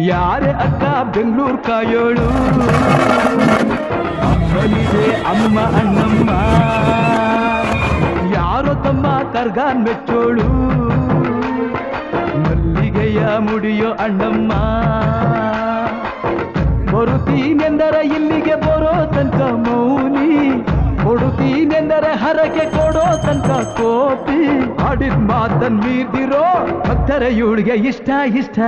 ಯಾರೇ ಅಕ್ಕ ಬೆಂಗಳೂರು ಕಾಯೋಳು? ಅಮ್ಮನಿದೆ ಅಮ್ಮ ಅಣ್ಣಮ್ಮ. ಯಾರೋ ತಮ್ಮ ಕರ್ಗ ಮೆಚ್ಚೋಳು? ಮಲ್ಲಿಗೆಯ ಮುಡಿಯೋ ಅಣ್ಣಮ್ಮ. ಬರುತ್ತೀನೆಂದರೆ ಇಲ್ಲಿಗೆ ಬರೋ ತನಕ ಮೌನಿ. ಕೊಡುತ್ತೀನೆಂದರೆ ಹರಕೆ ಕೊಡೋ ತನಕ ಕೋಪಿ. ಆಡಿದ ಮಾತನ್ ಮೀರ್ದಿರೋ ಭಕ್ತರ, ಇವಳಿಗೆ ಇಷ್ಟ ಇಷ್ಟ.